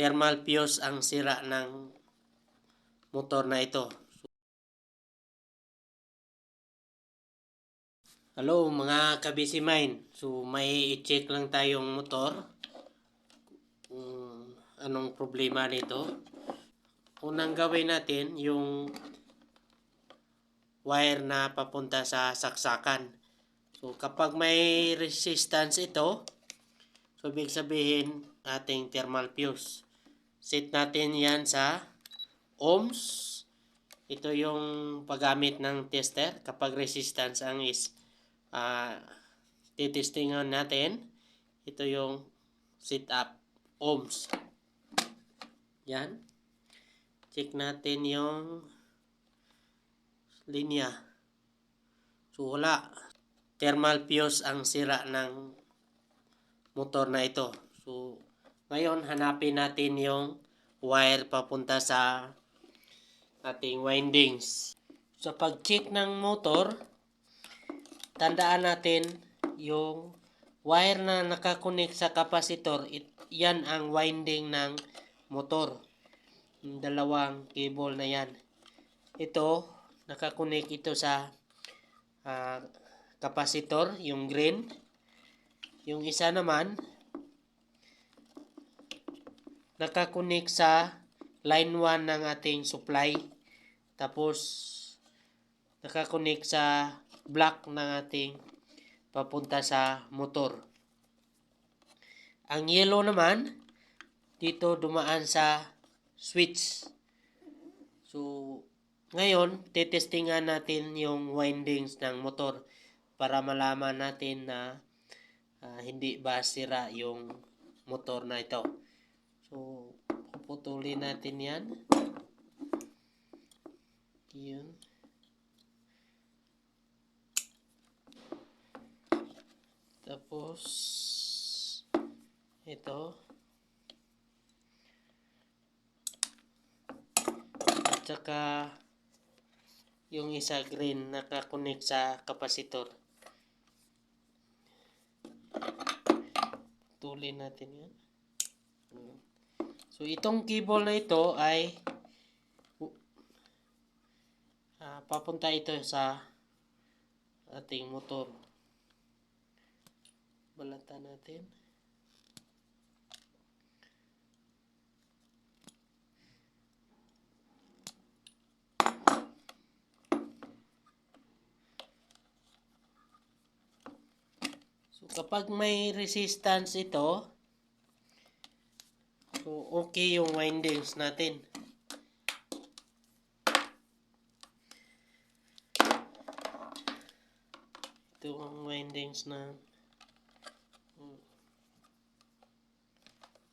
thermal fuse ang sira ng motor na ito. Hello mga kabisi mine. So may i-check lang tayong motor. Kung anong problema nito. Unang gawin natin yung wire na papunta sa saksakan. So kapag may resistance ito, so ibig sabihin ating thermal fuse. Set natin yan sa ohms. Ito yung paggamit ng tester kapag resistance ang is uh, titestingan natin. Ito yung setup ohms. Yan. Check natin yung linya. So wala. Thermal fuse ang sira ng motor na ito. Ngayon hanapin natin yung wire papunta sa ating windings. Sa pag-check ng motor, tandaan natin yung wire na nakakunik sa kapasitor, it, yan ang winding ng motor. Yung dalawang cable na yan. Ito, nakakunik ito sa uh, kapasitor, yung green. Yung isa naman, nakakunik sa line 1 ng ating supply. Tapos, nakakunik sa block ng ating papunta sa motor. Ang yellow naman, dito dumaan sa switch. So, ngayon, titestingan natin yung windings ng motor para malaman natin na uh, hindi ba sira yung motor na ito. So, puputulin natin yan. Yun. Tapos, ito. At saka, yung isa green nakakunik sa kapasitor. Tulin natin yan. So, itong cable na ito ay uh, papunta ito sa ating motor. Balatan natin. So, kapag may resistance ito, so okay yung windings natin. Ito ang windings na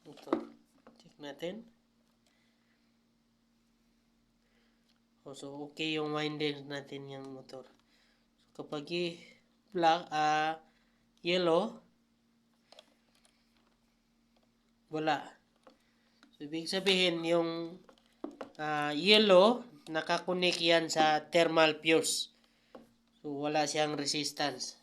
ito. Check natin. Oh, so, okay yung windings natin yung motor. So, kapag i-black, ah, uh, yellow, wala. So, ibig sabihin, yung uh, yellow, nakakunik yan sa thermal fuse. So, wala siyang resistance.